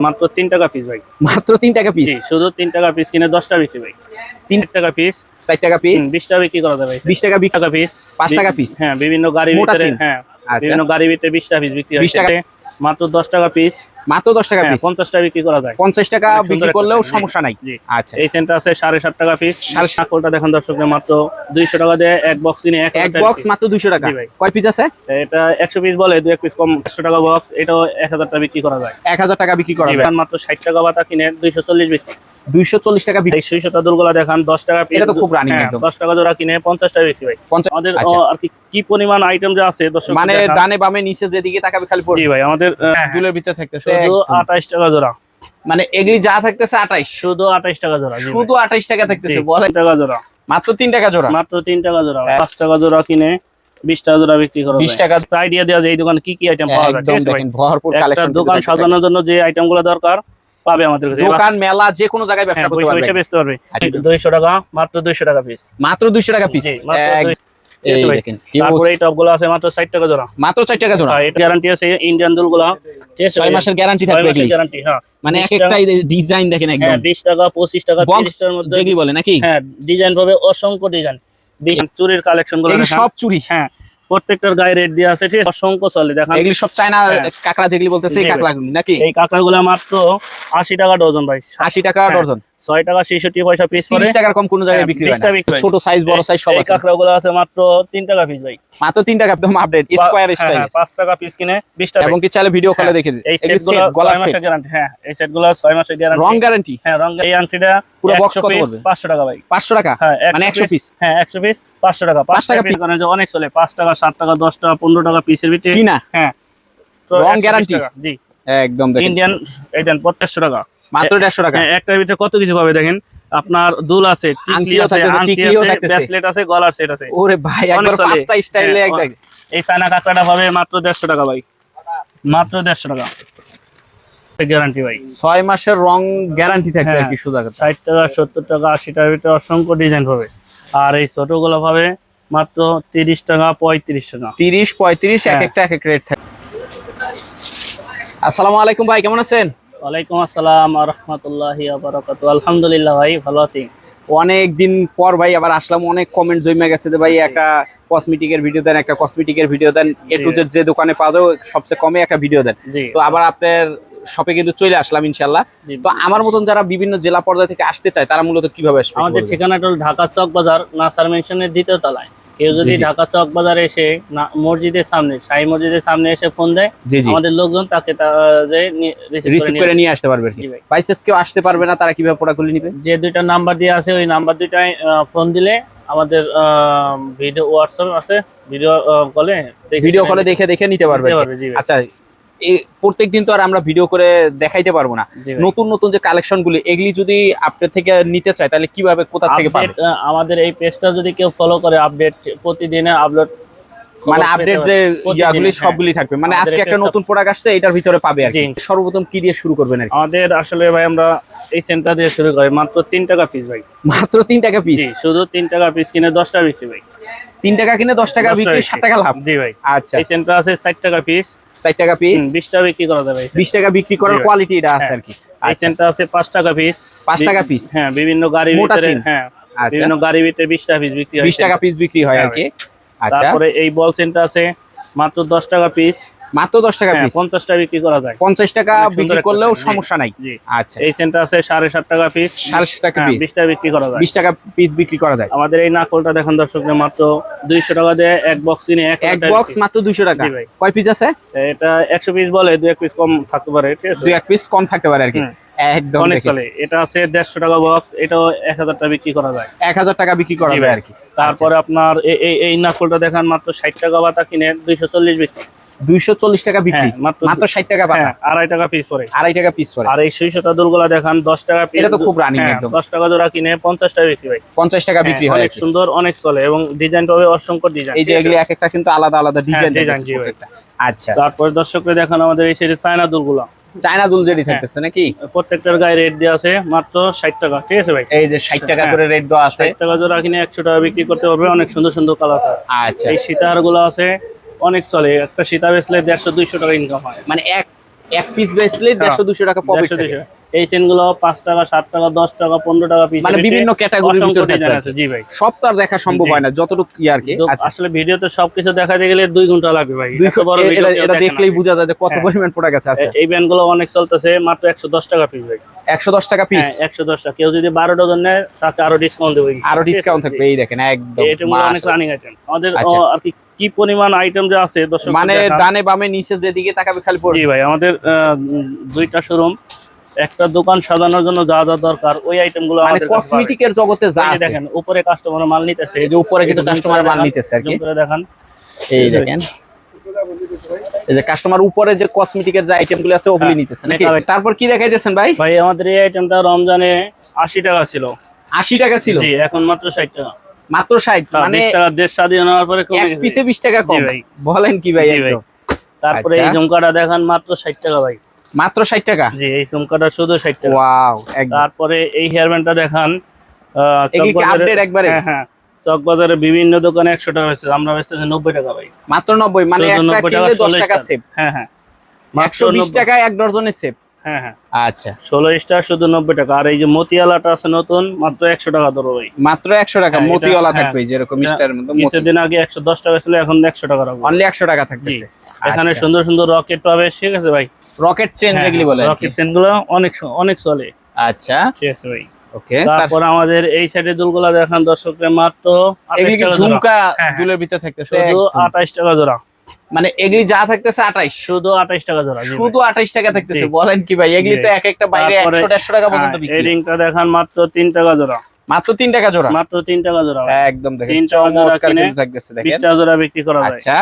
মাত্র তিন টাকা পিস ভাই। মাত্র তিন টাকা পিস শুধু তিন টাকা পিস কিনে দশটা বিক্রি ভাই। তিন টাকা পিস চার টাকা পিস বিশটা বিক্রি করা যাবে বিশ টাকা বিক্রি? টাকা পিস পাঁচ টাকা পিস হ্যাঁ বিভিন্ন গাড়ির ভিতরে হ্যাঁ। বিভিন্ন গাড়ির ভিতরে বিশটা পিস বিক্রি 20 হয় মাত্র দশ টাকা পিস মাত্র দশ টাকা হ্যাঁ পিস পঞ্চাশটা বিক্রি করা যায়। পঞ্চাশ টাকা বিক্রি করলেও সমস্যা নাই। আচ্ছা। এই সেন্টার আছে সাড়ে সাত টাকা পিস সাড়ে সাকলটা দেখেন দর্শকদের মাত্র দুইশো টাকা দিয়ে এক বক্স কিনে এক বক্স মাত্র দুইশো টাকা। কয় পিস আছে? এটা একশো পিস বলে দু এক পিস কম একশো টাকা বক্স এটাও এক হাজার টাকা বিক্রি করা যায়। এক হাজার টাকা বিক্রি করা যায়। মাত্র ষাট টাকা বাতা কিনে দুইশো চল্লিশ বিক্রি। দুইশো চল্লিশ টাকা দেখান দশ টাকা এটা তো খুব running হ্যাঁ, দশ টাকা জোড়া কিনে পঞ্চাশ টাকা বিক্রি ভাই আমাদের আচ্ছা। আর কি কি পরিমাণ আইটেম যে আছে মানে ডানে বামে নিচে যেদিকে তাকাবে খালি পড়বে। ভাই আমাদের দুলের ভিতরে থাকতেছে আঠাইশ টাকা জোড়া। মানে এগুলি যা থাকতেছে আঠাইশ। শুধু আঠাইশ টাকা জোড়া শুধু আঠাইশ টাকা থাকতেছে বলে টাকা জোড়া। মাত্র তিন টাকা জোড়া। মাত্র তিন টাকা জোড়া। হ্যাঁ। পাঁচ টাকা জোড়া কিনে বিশ টাকা জোড়া বিক্রি করা বিশ টাকা আইডিয়া দেওয়া যায় এই দোকানে কি কি আইটেম পাওয়া যায় ভরপুর দোকান সাজানোর জন্য যে আইটেমগুলো দরকার পাবে আমাদের কাছে। দোকান মেলা যে কোনো জায়গায় ব্যবসা হ্যাঁ, করতে পারবে বেচতে পারবে আচ্ছা। দুইশো টাকা মাত্র দুইশো টাকা পিস মাত্র দুইশো টাকা পিস ভাই। দেখেন তারপরে এই টপগুলো আছে মাত্র ষাট টাকা জোড়া। মাত্র চার টাকা জোড়া? হ্যাঁ, এটা গ্যারান্টি আছে ইন্ডিয়ান দুলগুলা ঠিক আছে ছয় ভাই? মাসের গ্যারান্টি থাকবে এগুলি। গ্যারান্টি হ্যাঁ। মানে এক একটা ডিজাইন দেখেন একদম। হ্যাঁ বিশ টাকা পঁচিশ টাকা বক্স তিরিশ টাকার মধ্যে যেগুলি বলে নাকি? হ্যাঁ ডিজাইন পাবে অসংখ্য ডিজাইন চুরির কালেকশনগুলো সব চুরি? হ্যাঁ প্রত্যেকটার গায়ে রেট দিয়ে আছে ঠিক? অসংখ্য চলে দেখান এগুলি সব চায়না হ্যাঁ। কাঁকড়া যেগুলি বলতেছে এই কাঁকড়াগুলি নাকি এই কাঁকড়া গুলা মাত্র আশি টাকা ডজন ভাই আশি টাকা হ্যাঁ। ডজন ছয় টাকা ছেষট্টি পয়সা পিস পরে। টাকার কম কোনো জায়গায় হ্যাঁ, বিক্রি হয় না। ছোট সাইজ বড় সাইজ সব এই আছে। মাত্র তিন টাকা পিস ভাই। মাত্র তিন টাকা একদম আপডেট স্কোয়ার স্টাইল পাঁচ টাকা পিস কিনে বিশ টাকা এবং কি চাইলে ভিডিও কলে হ্যাঁ, দেখে এই এগুলি সেটগুলো set, গলার ছয় মাসের গ্যারান্টি হ্যাঁ এই সেটগুলো ছয় মাসের গ্যারান্টি রং গ্যারান্টি হ্যাঁ রং এই আংটিটা পুরো একশো কত পড়বে? পাঁচশো টাকা ভাই। পাঁচশো টাকা? হ্যাঁ মানে 100 piece? হ্যাঁ একশো পিস পাঁচশো টাকা। পাঁচ পাঁচ টাকা টাকা পিস মানে যে অনেক চলে পাঁচ টাকা সাত টাকা দশ টাকা পনেরো টাকা পিসের ভিতরে। কিনা? হ্যাঁ। রং 120 guarantee? টাকা, জি। একদম দেখেন। ইন্ডিয়ান এই দেন টাকা। মাত্র দেড়শো টাকা। একটার ভিতরে কত কিছু পাবে দেখেন? আপনার দুল আছে টিকলি আছে টিকলিও আছে ব্রেসলেট আছে গলার সেট আছে। ওরে ভাই একবার পাঁচটা স্টাইলে হ্যাঁ, এক দেখ এই কাঁকড়াটা পাবে মাত্র দেড়শো টাকা ভাই। মাত্র দেড়শো টাকা। গ্যারান্টি ভাই। ছয় মাসের রং গ্যারান্টি থাকবে আর হ্যাঁ। কি টাকা টাকা টাকার ভিতরে অসংখ্য ডিজাইন পাবে আর এই ছোটগুলো পাবে মাত্র তিরিশ টাকা পঁয়ত্রিশ টাকা। তিরিশ পঁয়ত্রিশ এক হ্যাঁ। একটা এক এক রেট থাকে। আসসালামু আলাইকুম ভাই কেমন আছেন? ওয়ালাইকুম আসসালাম রহমতুল্লাহি বারাকাতু আলহামদুলিল্লাহ ভাই ভালো আছি। অনেক দিন পর ভাই আবার আসলাম অনেক কমেন্ট জমে গেছে যে ভাই একটা কসমেটিকের ভিডিও দেন একটা কসমেটিকের ভিডিও দেন। এ টু জেড যে দোকানে পাওয়া যায় সবচেয়ে কমে একটা ভিডিও দেন। তো আবার আপনার শপে কিন্তু চলে আসলাম ইনশাল্লাহ তো আমার মতন যারা বিভিন্ন জেলা পর্যায় থেকে আসতে চায় তারা মূলত কীভাবে আসবে আমাদের ঠিকানাটা ঢাকা চক বাজার নাসার মেনশনের দ্বিতীয় তলায়। কেউ যদি। ঢাকা চক বাজারে এসে মসজিদের সামনে সাই মসজিদের সামনে এসে ফোন দেয় আমাদের লোকজন তাকে রিসিভ করে নিয়ে আসতে পারবে। বাইসেস কেউ আসতে পারবে না তারা কীভাবে পড়া প্রোডাক্টগুলি নিবে যে দুইটা নাম্বার দিয়ে আছে ওই নাম্বার দুইটায় ফোন দিলে আমাদের ভিডিও হোয়াটসঅ্যাপ আছে ভিডিও কলে ভিডিও কলে দেখে দেখে নিতে পারবে। আচ্ছা প্রত্যেক দিন তো আর আমরা ভিডিও করে দেখাইতে পারব না। নতুন নতুন যে কালেকশন গুলি এগুলি যদি আপনার থেকে নিতে চায় তাহলে কীভাবে কোথা থেকে পাবে? আমাদের এই পেজটা যদি কেউ ফলো করে আপডেট প্রতিদিনে আপলোড মানে আপডেট যে ইয়াগুলি সবগুলি থাকবে। মানে আজকে একটা নতুন প্রোডাক্ট আসছে এটার ভিতরে পাবে আর কি। সর্বপ্রথম কি দিয়ে শুরু করবেন আমাদের আসলে ভাই আমরা এই সেন্টার দিয়ে শুরু করি। মাত্র তিন টাকা পিস ভাই। মাত্র তিন টাকা পিস শুধু তিন টাকা পিস কিনে দশটা বিক্রি ভাই। তিন টাকা কিনে দশ টাকা 10 বিক্রি বিক্রি। ষাট টাকা লাভ? জি ভাই। আচ্ছা। এই সেন্টার আছে ষাট টাকা পিস চার টাকা পিস বিশটা বিক্রি করা যাবে বিশ টাকা বিক্রি করার কোয়ালিটি এটা আছে হ্যাঁ। আর কি। এই আচ্ছা সেন্টার আছে পাঁচ টাকা পিস পাঁচ টাকা পিস হ্যাঁ বিভিন্ন গাড়ির ভিতরে হ্যাঁ আচ্ছা। বিভিন্ন গাড়ির ভিতরে বিশটা পিস বিক্রি হয় বিশ টাকা পিস বিক্রি হয় আর হ্যাঁ কি। আচ্ছা। তারপরে এই বল চেনটা আছে মাত্র দশ টাকা পিস মাত্র দশ টাকা হ্যাঁ পঞ্চাশটা বিক্রি করা যায়। পঞ্চাশ টাকা বিক্রি করলেও সমস্যা নাই। আচ্ছা। এই সেন্টার আছে সাড়ে সাত টাকা পিস সাড়ে সাত টাকা পিস বিশটা বিক্রি করা যায়। বিশ টাকা পিস বিক্রি করা যায়। আমাদের এই নাকলটা দেখেন দর্শকদের মাত্র দুইশো টাকা দিয়ে এক বক্স কিনে এক বক্স মাত্র দুইশো টাকা। কয় পিস আছে? এটা একশো পিস বলে দু এক পিস কম থাকতে পারে ঠিক আছে? দুই এক পিস কম থাকতে পারে আর কি। একদম চলে। এটা আছে দেড়শো টাকা বক্স এটাও এক হাজার টাকা বিক্রি করা যায়। এক হাজার টাকা বিক্রি করা যায়। আর কি। তারপরে আপনার এই- এই এই নাকলটা দেখান মাত্র ষাট টাকা বাতা কিনে দুইশো চল্লিশ বিক্রি। দুইশো চল্লিশ টাকা বিক্রি। হ্যাঁ, মাত্র মাত্র ষাট টাকা পাতা। হ্যাঁ আড়াই টাকা পিস পরে আড়াই টাকা পিস পরে আর এই সুইশতা দুলগুলা দেখান দশ টাকা পিস এটা তো খুব running হ্যাঁ, একদম। দশ টাকা জোড়া কিনে পঞ্চাশ টাকা বিক্রি ভাই পঞ্চাশ টাকা বিক্রি হ্যাঁ, হয় অনেক সুন্দর অনেক চলে এবং ডিজাইন অসংখ্য ডিজাইন এই যে এগুলি এক একটা কিন্তু আলাদা আলাদা ডিজাইন জি আচ্ছা। তারপরে দর্শকরা দেখান আমাদের এই সেটি চায়না দুলগুলা। চায়না দুল যেটি হ্যাঁ। থাকতেছে নাকি? প্রত্যেকটার গায়ে রেট দেওয়া আছে মাত্র ষাট টাকা ঠিক আছে ভাই? এই যে ষাট টাকা হ্যাঁ। করে রেট দেওয়া আছে। ষাট টাকা জোড়া কিনে একশো টাকা বিক্রি করতে পারবে অনেক সুন্দর সুন্দর কালার আচ্ছা। এই সীতাহারগুলো আছে অনেক চলে। একটা সীতা বেচলে দেড়শো দুইশো টাকা ইনকাম হয়। মানে এক এক পিস বেচলে দেড়শো দুশো টাকা প্রফিট। এই চেনগুলো পাঁচ টাকা সাত টাকা দশ টাকা পনেরো টাকা পিস মানে বিভিন্ন ক্যাটাগরির ভিতরে আছে। জি ভাই। সব তো আর দেখা সম্ভব হয় না যতটুকু কি আর কি আচ্ছা। আসলে ভিডিওতে সবকিছু দেখাতে গেলে দুই ঘণ্টা লাগবে ভাই। দুই বড় এটা দেখলেই বোঝা যায় যে কত হ্যাঁ। পরিমাণ প্রোডাক্ট আছে। আচ্ছা। এই ব্যান্ডগুলো অনেক চলতেছে মাত্র একশো দশ টাকা পিস ভাই। একশো দশ টাকা পিস হ্যাঁ একশো দশ টাকা। কেউ যদি বারো ডজন নেয় তাকে আরও ডিসকাউন্ট দেবো আরও ডিসকাউন্ট থাকবে এই দেখেন একদম এটা অনেক রানিং আইটেম আমাদের আচ্ছা। আর কি কি পরিমাণ আইটেম যে আছে মানে ডানে বামে নিচে যেদিকে তাকাবে খালি পড়বে। জি ভাই আমাদের দুইটা শোরুম একটা দোকান সাজানোর জন্য যা যা দরকার ওই আইটেমগুলো মানে আমাদের কসমেটিকের জগতে যা আছে। দেখেন উপরে কাস্টমার মাল নিতেছে। এই যে উপরে কিন্তু কাস্টমার মাল দেখান, নিতেছে আর কি। করে এই দেখেন। এই যে কাস্টমার উপরে যে কসমেটিকের যে আইটেমগুলো আছে ওগুলি হ্যাঁ, নিতেছে নাকি? তারপর কি দেখাইতেছেন ভাই? ভাই আমাদের এই আইটেমটা রমজানে আশি টাকা ছিল। আশি টাকা ছিল? জি এখন মাত্র ষাট টাকা। মাত্র ষাট? হ্যাঁ, মানে বিশ টাকা দেশ স্বাধীন হওয়ার পরে কমে এক গেছে। পিসে বিশ টাকা কম। ভাই। বলেন কি ভাই। একদম। তারপরে আচ্ছা। এই ঝুমকাটা দেখেন মাত্র ষাট টাকা ভাই। মাত্র ষাট টাকা? জি এই ঝুমকাটা শুধু ষাট টাকা। ওয়াও তারপরে এই হেয়ার ব্যান্ডটা দেখান। আপডেট একবারে? হ্যাঁ হ্যাঁ। চক বাজারে বিভিন্ন দোকানে একশো টাকা হয়েছে। আমরা বেচতেছি নব্বই টাকা ভাই। মাত্র নব্বই মানে একটা কিনলে দশ 16 টাকা সেভ হ্যাঁ হ্যাঁ। একশো বিশ টাকায় এক ডজনে সেভ হ্যাঁ হ্যাঁ। আচ্ছা। ষোলো স্টার শুধু নব্বই টাকা। আর এই যে মতিয়ালাটা আছে নতুন মাত্র একশো টাকা ধরো ভাই। মাত্র একশো টাকা। হ্যাঁ, মতিওয়ালা। থাকবে যেরকম এটা মিস্টারের মতো। কিছুদিন আগে একশো দশ টাকা ছিল এখন একশো টাকা রাখব অনলি একশো টাকা থাকতেছে। এখানে আচ্ছা। সুন্দর সুন্দর রকেট পাবে ঠিক আছে ভাই? রকেট চেন যেগুলি বলে রকেট চেনগুলো অনেক অনেক চলে আচ্ছা। ঠিক আছে ভাই ওকে তারপর আমাদের এই সাইডে দুলগুলা দেখান দর্শকদের মাত্র এগুলি 28। ঝুমকা হ্যাঁ। দুলের ভিতরে থাকতেছে? শুধু একদম। আঠাইশ টাকা জোড়া। মানে এগুলি যা থাকতেছে আঠাইশ? শুধু আঠাইশ টাকা জোড়া শুধু আঠাইশ টাকা থাকতেছে বলেন কি ভাই এগুলি তো এক একটা বাইরে তারপরে- একশো দেড়শো টাকা পর্যন্ত হ্যাঁ, এই রিংটা দেখান মাত্র তিন টাকা জোড়া। মাত্র তিন টাকা জোড়া? মাত্র তিন টাকা জোড়া একদম দেখেন তিন টাকা জোড়া কিনে থাকতেছে দেখেন। টাকা জোড়া বিক্রি করা যায় আচ্ছা।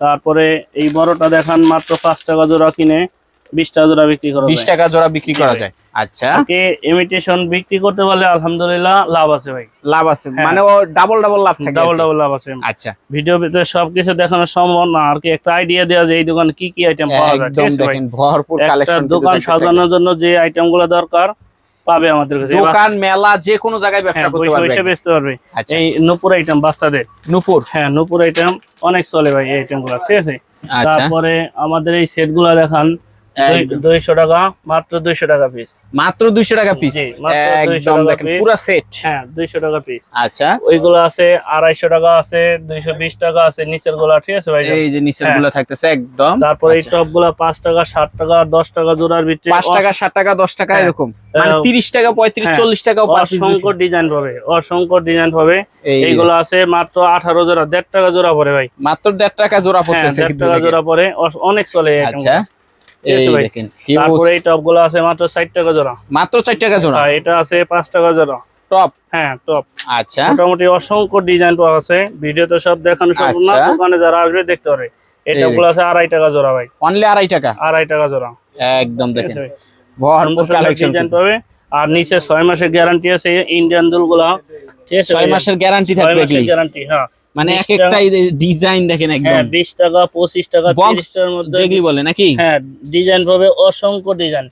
তারপরে এই বড়টা দেখান মাত্র পাঁচ টাকা জোড়া কিনে। বিশ টাকা জোড়া বিক্রি করা বিশ যায়। টাকা জোড়া বিক্রি করা যায়। আচ্ছা। ইমিটেশন বিক্রি করতে পারলে আলহামদুলিল্লাহ লাভ আছে ভাই। লাভ আছে। হ্যাঁ। মানে ও ডাবল ডাবল লাভ থাকে ডাবল ডাবল লাভ আছে। আচ্ছা। ভিডিও ভিতরে সবকিছু দেখানো সম্ভব না। আর কি একটা আইডিয়া দেওয়া যায় এই দোকানে কি কি আইটেম পাওয়া যায় একদম দেখেন ভরপুর কালেকশন দোকান সাজানোর জন্য যে আইটেমগুলো দরকার পাবে আমাদের কাছে। দোকান মেলা যে কোনো জায়গায় ব্যবসা হ্যাঁ, করতে পারবে বেচতে পারবে আচ্ছা। এই নূপুর আইটেম বাচ্চাদের। নূপুর? হ্যাঁ নূপুর আইটেম অনেক চলে ভাই এই আইটেমগুলো ঠিক আছে? আচ্ছা। তারপরে আমাদের এই সেটগুলা দেখান। একদম। দুইশো টাকা মাত্র দুইশো টাকা পিস মাত্র দুইশো টাকা পিস 200 একদম দেখেন পুরো সেট হ্যাঁ দুইশো টাকা পিস আচ্ছা। ওইগুলো আছে আড়াইশো টাকা আছে দুইশো বিশ টাকা আছে নিচেরগুলা ঠিক আছে ভাই? এই যে নিচের হ্যাঁ। গুলো থাকতেছে একদম। তারপরে এই আচ্ছা। টপগুলা পাঁচ টাকা সাত টাকা দশ টাকা জোড়ার ভিতরে পাঁচ টাকা সাত টাকা দশ টাকা হ্যাঁ। এরকম। মানে আহ, তিরিশ টাকা পঁয়ত্রিশ হ্যাঁ। চল্লিশ টাকা অসংখ্য ডিজাইন পাবে অসংখ্য ডিজাইন পাবে এই এইগুলো আছে মাত্র আঠারো জোড়া দেড় টাকা জোড়া পড়ে ভাই। মাত্র দেড় টাকা জোড়া হ্যাঁ পড়তেছে দেড় কিন্তু টাকা জোড়া পরে অনেক চলে আচ্ছা। এই দেখেন তারপরে এই টপগুলো আছে মাত্র ষাট টাকা জোড়া। মাত্র চার টাকা জোড়া? আর এটা আছে পাঁচ টাকা জোড়া। টপ? হ্যাঁ টপ। আচ্ছা। মোটামুটি অসংখ্য ডিজাইন পাওয়া আছে। ভিডিওতে সব দেখানো সম্ভব না আচ্ছা। দোকানে যারা আসবে দেখতে পারে এটা গুলো আছে আড়াই টাকা জোড়া ভাই। অনলি আড়াই টাকা? আড়াই টাকা জোড়া। একদম দেখেন। ভরপুর কালেকশন পাবে। আর নিচে ছয় মাসের গ্যারান্টি আছে ইন্ডিয়ান দুলগুলা ছয় মাসের গ্যারান্টি ছয় থাকবে মাসের গ্যারান্টি হ্যাঁ। মানে এক 20 একটা ডিজাইন দেখেন একদম। হ্যাঁ বিশ টাকা পঁচিশ টাকা বক্স তিরিশ টাকার মধ্যে যেগুলি বলে নাকি? হ্যাঁ ডিজাইন পাবে অসংখ্য ডিজাইন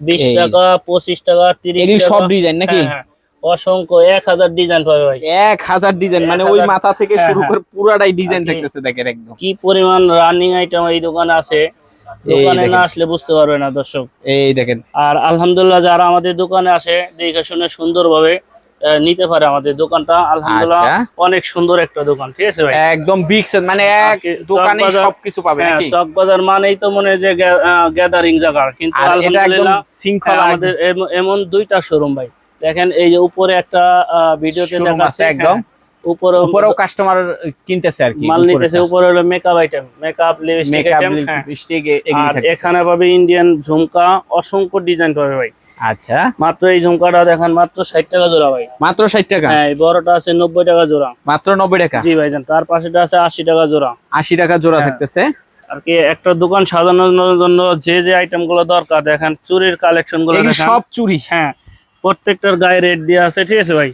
বিশ এই। টাকা পঁচিশ টাকা তিরিশ এগুলি সব ডিজাইন নাকি? হ্যাঁ, হ্যাঁ। অসংখ্য এক হাজার ডিজাইন পাবে ভাই। এক হাজার ডিজাইন মানে ওই মাথা থেকে হ্যাঁ, শুরু। করে পুরাটাই ডিজাইন কি- থাকতেছে দেখেন একদম। কি পরিমাণ রানিং আইটেম এই দোকানে আছে দোকানে না আসলে বুঝতে পারবে না দর্শক। এই দেখেন। আর আলহামদুলিল্লাহ যারা আমাদের দোকানে আসে দেখে শুনে সুন্দরভাবে নিতে পারে আমাদের দোকানটা। আলহামদুলিল্লাহ আচ্ছা। অনেক সুন্দর একটা দোকান ঠিক আছে ভাই? একদম বিগ মানে এক দোকানে সবকিছু পাবে হ্যাঁ নাকি? চক বাজার মানেই তো মনে হয় যে গ্যাদারিং জায়গা। কিন্তু আলহামদুলিল্লাহ শৃঙ্খলা হ্যাঁ, আমাদের এমন দুইটা শোরুম ভাই। দেখেন এই যে উপরে একটা ভিডিওতে দেখাচ্ছে আছে একদম। উপরে উপরেও কাস্টমার কিনতেছে আর কি মাল নিতেছে উপরে হলো makeup item makeup lipstick item আর এখানে পাবে ইন্ডিয়ান ঝুমকা অসংখ্য ডিজাইন পাবে ভাই। আচ্ছা। মাত্র এই ঝুমকাটা দেখেন মাত্র ষাট টাকা জোড়া ভাই। মাত্র ষাট টাকা? হ্যাঁ বড়টা আছে নব্বই টাকা জোড়া। মাত্র নব্বই টাকা? জি ভাইজান তার পাশেটা আছে আশি টাকা জোড়া। আশি টাকা জোড়া হ্যাঁ। থাকতেছে। আর কি একটা দোকান সাজানোর জন্য যে যে আইটেমগুলো দরকার দেখেন চুরির কালেকশনগুলো সব চুরি। হ্যাঁ প্রত্যেকটার গায়ে রেট দিয়ে আছে ঠিক আছে ভাই?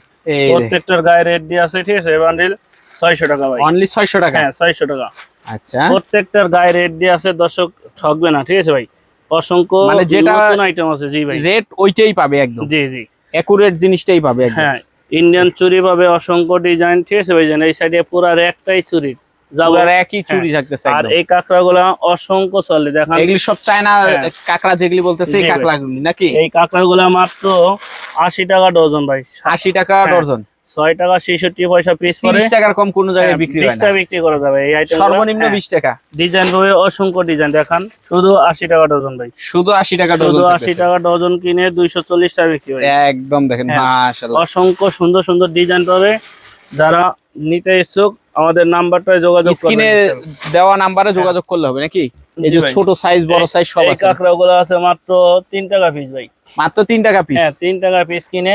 প্রত্যেকটার গায়ে রেট দিয়ে আছে ঠিক আছে? বান্ডিল ছয়শো টাকা ভাই। অনলি ছয়শো টাকা? হ্যাঁ ছয়শো টাকা। আচ্ছা। প্রত্যেকটার গায়ে রেট দিয়ে আছে দর্শক ঠকবে না ঠিক আছে ভাই? অসংখ্য মানে যেটা- আইটেম আছে জি ভাই। রেট ওইটাই পাবে একদম। জি জি। একুরেট জিনিসটাই পাবে একদম। হ্যাঁ ইন্ডিয়ান চুরি পাবে অসংখ্য ডিজাইন ঠিক আছে ভাই জান এই সাইডে পুরা একটাই চুরি একই চুরি থাকতেছে আর এই কাঁকড়া গুলা অসংখ্য চলে দেখান। এগুলি সব চায়না হ্যাঁ। কাঁকড়া যেগুলি বলতেছে এই জি কাঁকড়াগুলি নাকি? এই কাঁকড়া গুলা মাত্র আশি টাকা ডজন ভাই আশি টাকা হ্যাঁ। ডজন। ছয় টাকা ছেষট্টি পয়সা পিস পরে টাকার কম কোনো জায়গায় বিক্রি হয় না। হ্যাঁ, বিক্রি করা যাবে এই আইটেম সর্বনিম্ন বিশ টাকা। ডিজাইন ভাবে অসংখ্য ডিজাইন দেখান। শুধু আশি টাকা ডজন ভাই। শুধু আশি টাকা শুধু ডজন আশি টাকা ডজন কিনে দুইশো চল্লিশ টাকা বিক্রি হয়। একদম দেখেন হ্যাঁ। মাশাআল্লাহ। অসংখ্য সুন্দর সুন্দর ডিজাইন পাবে। যারা নিতে ইচ্ছুক আমাদের নাম্বারটায় যোগাযোগ স্ক্রিনে দেওয়া নাম্বারে যোগাযোগ করলে হবে নাকি? এই যে ছোট সাইজ বড় সাইজ সব আছে। কাঁকড়া গুলো আছে মাত্র তিন টাকা পিস ভাই। মাত্র তিন টাকা পিস হ্যাঁ তিন টাকা পিস কিনে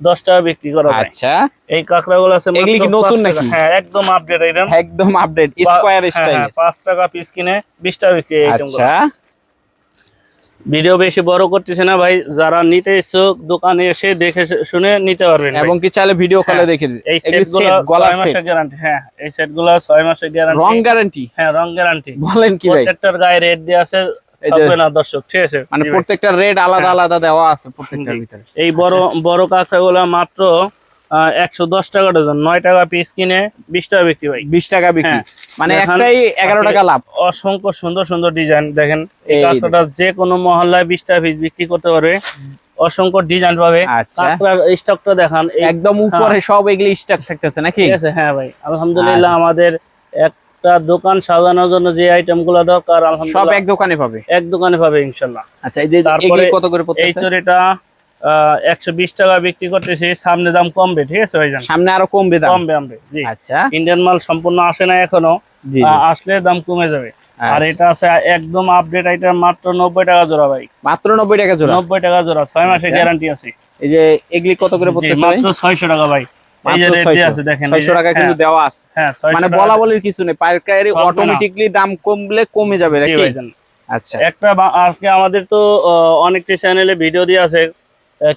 দশ টাকা বিক্রি করা যায় আচ্ছা। এই কাঁকড়া গুলো আছে এগুলি কি নতুন। নাকি? হ্যাঁ একদম আপডেট আইটেম একদম আপডেট স্কোয়ার স্টাইল পাঁচ টাকা পিস কিনে বিশ টাকা বিক্রি গুলো। আচ্ছা। ভিডিও বেশি বড় করতেছে না ভাই যারা নিতে ইচ্ছুক দোকানে এসে দেখে শুনে নিতে পারবেন। এবং কি চাইলে ভিডিও কলে হ্যাঁ, দেখে এই সেটগুলো ছয় মাসের গ্যারান্টি হ্যাঁ এই সেটগুলো ছয় মাসের গ্যারান্টি রং গ্যারান্টি হ্যাঁ রং গ্যারান্টি বলেন কি ভাই? প্রত্যেকটার গায়ে রেট দিয়ে আছে থাকবে না দর্শক ঠিক আছে? মানে প্রত্যেকটা রেড আলাদা হ্যাঁ। আলাদা দেওয়া আছে প্রত্যেকটার ভিতরে। এই বড় বড় কাঁকড়া মাত্র একশো দশ টাকা ডজন নয় টাকা পিস কিনে বিশ টাকা বিক্রি ভাই। বিশ টাকা বিক্রি। হ্যাঁ। মানে একটাই এগারো টাকা লাভ। অসংখ্য সুন্দর সুন্দর ডিজাইন দেখেন। এই কাঁকড়াটা যে কোনো মহল্লায় বিশ টাকা পিস বিক্রি করতে পারবে। অসংখ্য ডিজাইন পাবে। আচ্ছা। কাঁকড়ার স্টকটা দেখান একদম উপরে সব এগুলি স্টক থাকতেছে নাকি? ঠিক আছে হ্যাঁ ভাই। আলহামদুলিল্লাহ আচ্ছা। আমাদের একটা দোকান সাজানোর জন্য যে আইটেমগুলো দরকার সব এক দোকানে পাবে? এক দোকানে পাবে ইনশাল্লাহ। আচ্ছা এই যে তারপরে কত করে এই চুরিটা একশো বিশ টাকা বিক্রি করতেছি সামনে দাম কমবে ঠিক আছে ভাইজান? সামনে আরও কমবে দাম? কমবে আমবে জি। আচ্ছা। ইন্ডিয়ান মাল সম্পূর্ণ আসে না এখনও আসলে দাম কমে যাবে। আর আচ্ছা। এটা আছে একদম আপডেট আইটেম মাত্র নব্বই টাকা জোড়া ভাই। মাত্র নব্বই টাকা জোড়া? নব্বই টাকা জোড়া ছয় মাসের আচ্ছা। গ্যারান্টি আছে। এই যে এগুলি কত করে পড়তেছে মাত্র ছয়শো টাকা ভাই। ছয়শো। টাকা কিন্তু হ্যাঁ, দেওয়া আছে। হ্যাঁ মানে বলা বলির কিছু নেই। পাইকারি অটোমেটিকলি দাম কমলে কমে যাবে নাকি? আচ্ছা। একটা আজকে আমাদের তো আহ, চ্যানেলে ভিডিও দিয়ে আছে।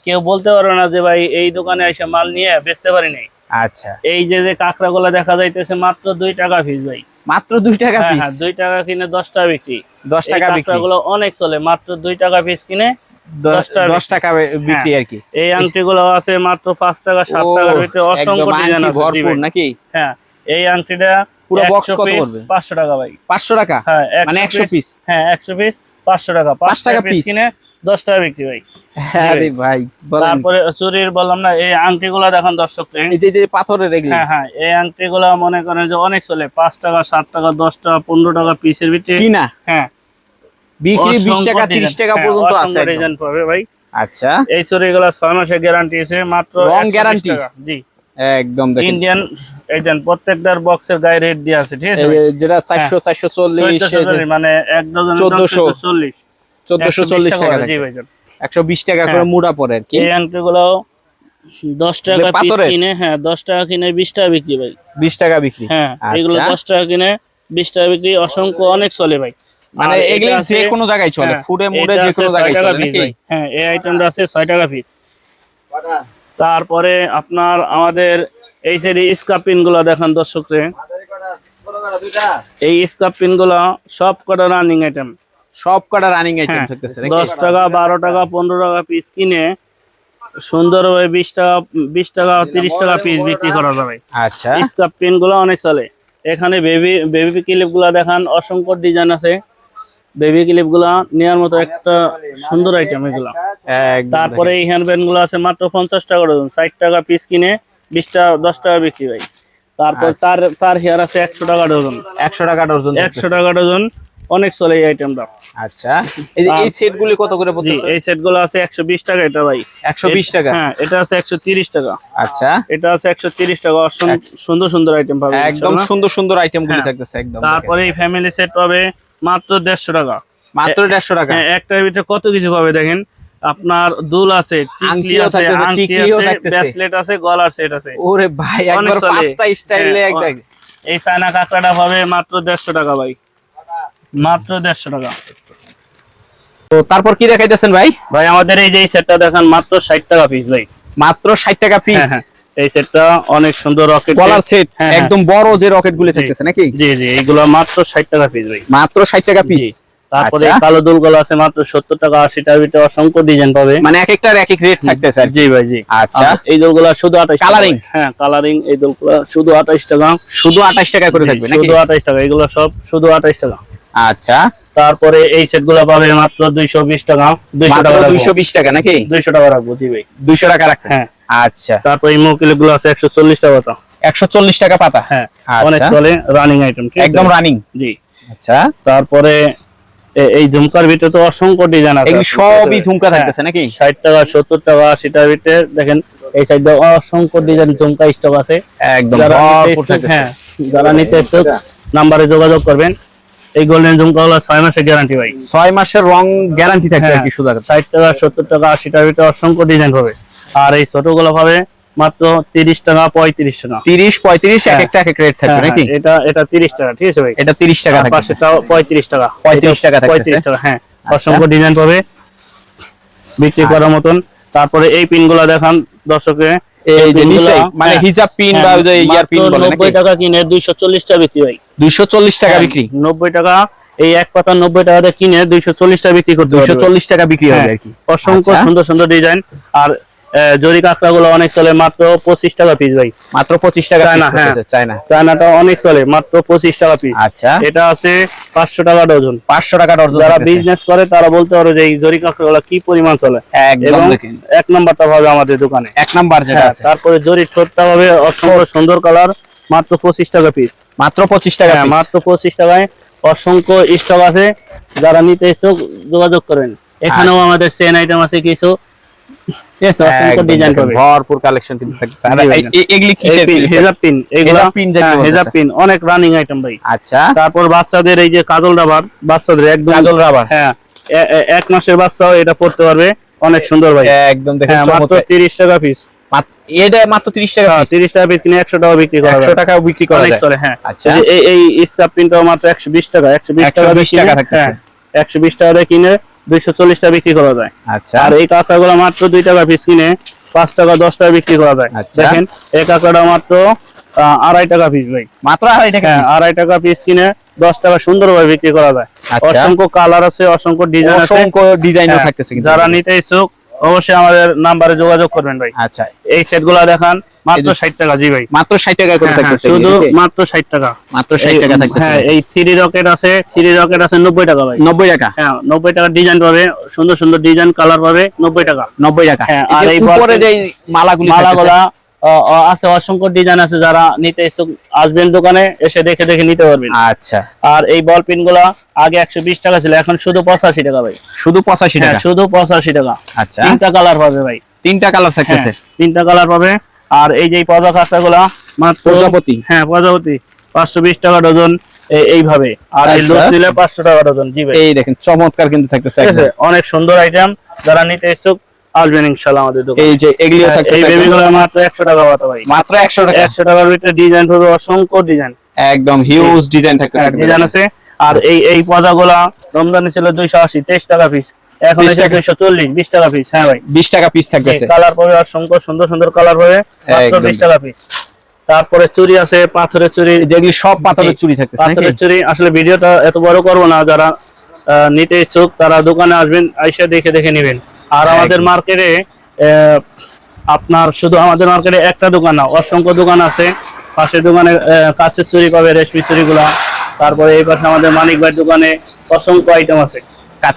কেউ বলতে পারবে না যে ভাই এই দোকানে এসে মাল নিয়ে বেচতে পারি নাই। আচ্ছা। এই যে যে কাঁকড়া গুলা দেখা যাইতেছে মাত্র দুই টাকা পিস ভাই। মাত্র দুই টাকা পিস হ্যাঁ দুই টাকা কিনে দশ টাকা বিক্রি। দশ টাকা বিক্রি। গুলো অনেক চলে মাত্র দুই টাকা পিস কিনে দশ টাকা বিক্রি আর কি। এই আংটি গুলো আছে মাত্র পাঁচ টাকা সাত টাকার ভিতরে অসংখ্য ডিজাইন আছে নাকি? হ্যাঁ এই আংটিটা পুরো 100 কত পড়বে? পাঁচশো টাকা ভাই। পাঁচশো টাকা? হ্যাঁ মানে একশো পিস হ্যাঁ একশো পিস পাঁচশো টাকা। পাঁচ পাঁচ টাকা টাকা পিস কিনে দশ টাকা বিক্রি ভাই। আরে ভাই তারপরে চুরির বললাম না এই আংটি গুলা দেখেন দর্শক এই যে যে পাথরের এগুলি। হ্যাঁ হ্যাঁ এই আংটি গুলা মনে করেন যে অনেক চলে পাঁচ টাকা সাত টাকা দশ টাকা পনেরো টাকা পিসের ভিতরে। কিনা? হ্যাঁ বিক্রি বিশ অসংখ্য টাকা design। তিরিশ টাকা হ্যাঁ, পর্যন্ত আছে পাবে ভাই। আচ্ছা। এই চুরি গুলা ছয় মাসের গ্যারান্টি আছে মাত্র 120 জি। একদম দেখেন। ইন্ডিয়ান এই দেন প্রত্যেকটার বক্সের গায়ে রেট দিয়ে আছে ঠিক আছে এই ভাই? যে যেটা চারশো চারশো চল্লিশ চোদ্দশো চল্লিশ, মানে এক ডজন 1400 চল্লিশ। চোদ্দশো চল্লিশ টাকা জি টাকা করে হ্যাঁ। মুড়া পড়ে কি। এই দশ টাকা পিস কিনে হ্যাঁ দশ টাকা কিনে বিশ টাকা বিক্রি ভাই। বিশ টাকা বিক্রি। হ্যাঁ এগুলো আচ্ছা। দশ টাকা কিনে বিশ টাকা বিক্রি অসংখ্য অনেক চলে ভাই। মানে এগুলি যে কোনো জায়গায় চলে হ্যাঁ, ফুডে মুডে যে কোনো জায়গায় চলে নাকি? হ্যাঁ এই আইটেমটা আছে ছয় টাকা পিস তারপরে আপনার আমাদের এই যে স্কাপিনগুলো দেখান দর্শকরে। এই স্কাপিনগুলো সব কটা রানিং আইটেম সব কটা রানিং আইটেম হ্যাঁ থাকতেছে দশ নাকি টাকা বারো টাকা পনেরো টাকা পিস কিনে সুন্দরভাবে বিশ টাকা বিশ টাকা তিরিশ টাকা পিস বিক্রি করা যাবে। আচ্ছা। স্কাপ পেনগুলো অনেক চলে। এখানে বেবি বেবি ক্লিপগুলা দেখান অসংখ্য ডিজাইন আছে। বেবি ক্লিপগুলা নেওয়ার মতো একটা সুন্দর আইটেম এগুলা। তারপরে এই হ্যান্ড ব্যান্ডগুলো আছে মাত্র পঞ্চাশ টাকা ডজন ষাট টাকা পিস কিনে বিশ টাকা দশ টাকা বিক্রি ভাই তারপর আচ্ছা। তার তার হেয়ার আছে একশো টাকা ডজন। একশো টাকা ডজন একশো টাকা ডজন অনেক চলে এই আইটেমটা আচ্ছা। এই সেট গুলি কত করে এই সেটগুলো আছে একশো বিশ টাকা এটা ভাই। একশো বিশ টাকা? হ্যাঁ এটা আছে একশো তিরিশ টাকা। আচ্ছা। এটা আছে একশো তিরিশ টাকা সুন্দর সুন্দর আইটেম পাবে একদম সুন্দর সুন্দর আইটেম গুলি হ্যাঁ। থাকতেছে একদম। তারপরে এই ফ্যামিলি সেট পাবে মাত্র দেড়শো টাকা। মাত্র দেড়শো টাকা? হ্যাঁ একটার ভিতরে কত কিছু পাবে দেখেন? আপনার দুল আছে টিকলি আছে টিকলিও থাকতেছে। ব্রেসলেট আছে গলার সেট আছে। ওরে ভাই একবার পাঁচটা স্টাইলে হ্যাঁ, এই চায়না কাঁকড়াটা পাবে মাত্র দেড়শো টাকা ভাই। মাত্র দেড়শো টাকা। তো তারপর কি দেখাইতেছেন ভাই? ভাই আমাদের এই যে সেটটা দেখেন মাত্র ষাট টাকা পিস ভাই। মাত্র ষাট টাকা পিস হ্যাঁ। এই সেটটা অনেক সুন্দর রকেট কলার সেট। একদম বড় যে রকেট গুলি থাকতেছে নাকি? জি জি এইগুলো মাত্র ষাট টাকা পিস ভাই। মাত্র ষাট টাকা পিস তারপরে আচ্ছা। এই কালো দুলগুলো আছে মাত্র সত্তর টাকা আশি টাকার ভিতরে অসংখ্য ডিজাইন পাবে। মানে এক একটার এক এক রেট থাকতেছে কি। জি ভাই জি। আচ্ছা। এই দোলগুলো শুধু আঠাশ Colouring? হ্যাঁ কালারিং এই দোলগুলো শুধু আঠাশ টাকা। শুধু আঠাশ টাকা করে থাকবে নাকি? শুধু আঠাশ টাকা এগুলো সব শুধু আঠাশ টাকা। আচ্ছা। তারপরে এই সেটগুলো পাবে মাত্র দুইশো বিশ টাকা। দুইশো মাত্র টাকা দুইশো বিশ টাকা নাকি? দুইশো টাকা রাখব জি ভাই। দুইশো টাকা রাখতে। হ্যাঁ। আচ্ছা। তারপর এই মুকিলগুলো আছে একশো চল্লিশ টাকা তো একশো চল্লিশ টাকা পাতা? হ্যাঁ আচ্ছা। অনেক চলে রানিং আইটেম একদম রানিং জি। আচ্ছা। তারপরে এই ঝুমকার ভিতরে তো অসংখ্য ডিজাইন আছে। সবই ঝুমকা থাকতেছে নাকি? ষাট টাকা সত্তর টাকা আশি টাকার ভিতরে দেখেন এই সাইডে অসংখ্য ডিজাইন ঝুমকা স্টক আছে। একদম। হ্যাঁ যারা নিতে ইচ্ছুক নাম্বারে যোগাযোগ করবেন। এই গোল্ডেন ঝুমকা হলো ছয় মাসের গ্যারান্টি ভাই। ছয় মাসের রং গ্যারান্টি থাকবে আর হ্যাঁ। কি সুদা ষাট টাকা সত্তর টাকা আশি টাকার ভিতরে অসংখ্য ডিজাইন হবে। আর এই ছোটগুলো পাবে মাত্র তিরিশ টাকা পঁয়ত্রিশ টাকা। তিরিশ পঁয়ত্রিশ এক হ্যাঁ। একটা এক এক রেট থাকবে হ্যাঁ, নাকি? হ্যাঁ, এটা এটা তিরিশ টাকা ঠিক আছে ভাই? এটা তিরিশ টাকা আর থাকবে। পাশেরটাও পঁয়ত্রিশ টাকা। 35 টাকা। পঁয়ত্রিশ টাকা হ্যাঁ। আচ্ছা। অসংখ্য ডিজাইন পাবে। বিক্রি করার মতন। তারপরে এই পিনগুলা দেখান দর্শকে। এই যে নিচে মানে হিজাব পিন বা ওই যে ইয়ার পিন বলে নাকি? টাকা কিনে দুইশো চল্লিশ টাকা বিক্রি হয়। দুইশো চল্লিশ টাকা বিক্রি? নব্বই টাকা। এই এক পাতা নব্বই টাকাতে কিনে দুইশো চল্লিশ টাকা বিক্রি করতে দুইশো পারবে। চল্লিশ টাকা বিক্রি হবে হ্যাঁ, আর কি। অসংখ্য আচ্ছা। সুন্দর সুন্দর ডিজাইন। আর জরি কাঁকড়া গুলো অনেক চলে মাত্র পঁচিশ টাকা পিস ভাই। মাত্র পঁচিশ টাকা চায়না, হ্যাঁ। চায়না। চায়নাটা অনেক চলে মাত্র পঁচিশ টাকা পিস আচ্ছা। এটা আছে পাঁচশো টাকা ডজন। পাঁচশো টাকা ডর্জন যারা বিজনেস করে তারা বলতে পারো যে এই জরি গুলো কি পরিমাণ চলে। এবং এক নাম্বারটা পাবে আমাদের দোকানে। এক নাম্বার যেটা হ্যাঁ, তারপরে জরি ছোটটা হবে অসংখ্য সুন্দর কালার মাত্র পঁচিশ টাকা পিস মাত্র পঁচিশ টাকা হ্যাঁ মাত্র পঁচিশ টাকায় অসংখ্য স্টক আছে। যারা নিতে ইচ্ছুক যোগাযোগ করেন। এখানেও আমাদের সেন আইটেম আছে কিছু। ভরপুর কালেকশন কিন্তু এগুলি কিসের? হেজাব পিন পিন হ্যাঁ, হেজাব পিন অনেক রানিং আইটেম ভাই। আচ্ছা। তারপর বাচ্চাদের এই যে কাজল রাবার বাচ্চাদের একদম কাজল রাবার হ্যাঁ এক মাসের বাচ্চাও এটা পড়তে পারবে অনেক সুন্দর ভাই। একদম দেখেন হ্যাঁ মাত্র চমৎকার। তিরিশ টাকা পিস এটা মাত্র তিরিশ টাকা তিরিশ টাকা পিস কিনে একশো টাকা বিক্রি করা একশো যায়। টাকা বিক্রি করা যায়। চলে হ্যাঁ। আচ্ছা। এই এই এই স্কার্প মাত্র একশো বিশ টাকা একশো বিশ টাকা 120 টাকা। হ্যাঁ একশো বিশ টাকা দিয়ে কিনে দুইশো চল্লিশ টাকা বিক্রি করা যায়। আচ্ছা। আর এই কাঁকড়াগুলো মাত্র দুই টাকা পিস কিনে পাঁচ টাকা দশ টাকা বিক্রি করা যায়। আচ্ছা। দেখেন এই কাঁকড়াটা মাত্র আড়াই টাকা পিস ভাই। মাত্র আড়াই টাকা হ্যাঁ আড়াই টাকা পিস কিনে দশ টাকা সুন্দরভাবে বিক্রি করা যায়। আচ্ছা। অসংখ্য কালার আছে অসংখ্য ডিজাইন অসংখ্য ডিজাইনও হ্যাঁ, থাকতেছে যারা নিতে ইচ্ছুক অবশ্যই আমাদের নাম্বারে যোগাযোগ করবেন ভাই। আচ্ছা। এই সেটগুলা দেখান মাত্র এই যে- ষাট টাকা জি ভাই। মাত্র ষাট টাকা করে থাকতেছে শুধু মাত্র ষাট টাকা। মাত্র ষাট এই- টাকা থাকতেছে। হ্যাঁ এই থ্রি রকেট আছে থ্রি রকেট আছে নব্বই টাকা ভাই। নব্বই টাকা? হ্যাঁ নব্বই টাকার ডিজাইন পাবে সুন্দর সুন্দর ডিজাইন কালার পাবে নব্বই টাকা। নব্বই টাকা। আর এই উপরে যে মালাগুলি মালাগুলা আহ, আহ, আছে অসংখ্য ডিজাইন আছে যারা নিতে ইচ্ছুক আসবেন দোকানে এসে দেখে দেখে নিতে পারবেন। আচ্ছা। আর এই বল পিনগুলা আগে একশো বিশ টাকা ছিল এখন শুধু পঁচাশি টাকা ভাই। শুধু পঁচাশি হ্যাঁ টাকা? শুধু পঁচাশি টাকা। আচ্ছা। তিনটা কালার পাবে ভাই। তিনটা কালার থাকতেছে? হ্যাঁ, তিনটা কালার পাবে। আর এই যে পজা গুলা মাত্র প্রজাপতি হ্যাঁ প্রজাপতি। পাঁচশো বিশ টাকা ডজন এইভাবে। আর এই আচ্ছা। লুজ নিলে পাঁচশো টাকা ডজন জি ভাই। এই দেখেন চমৎকার কিন্তু থাকতেছে। অনেক সুন্দর আইটেম যারা নিতে ইচ্ছুক আসবেন আমাদের দোকানে। এই যে এগুলিও হ্যাঁ, এই মাত্র একশো টাকা পাতা ভাই। মাত্র একশো টাকা। একশো টাকার ভিতরে ডিজাইন হবে অসংখ্য ডিজাইন একদম হিউজ ডিজাইন থাকতেছে ডিজাইন আছে। আর এই এই পজা গুলা রমজানে ছিল দুইশো আশি তেইশ টাকা পিস এখন 20। দুইশো চল্লিশ বিশ টাকা পিস হ্যাঁ ভাই। বিশ টাকা পিস থাকতেছে। কালার পাবে অসংখ্য সুন্দর সুন্দর কালার পাবে মাত্র একদম। বিশ টাকা পিস তারপরে চুরি আছে পাথরের চুরি যেগুলি সব পাথরের চুরি নাকি? পাথরের চুরি আসলে ভিডিওটা এত বড় করব না যারা নিতে ইচ্ছুক তারা দোকানে আসবেন আইসা দেখে দেখে নেবেন। আর আমাদের। মার্কেটে আপনার শুধু আমাদের মার্কেটে একটা দোকান না অসংখ্য দোকান আছে। পাশের দোকানে কাছের চুরি পাবে রেশমি চুরি গুলা তারপরে এই পাশে আমাদের মানিক ভাই দোকানে অসংখ্য আইটেম আছে।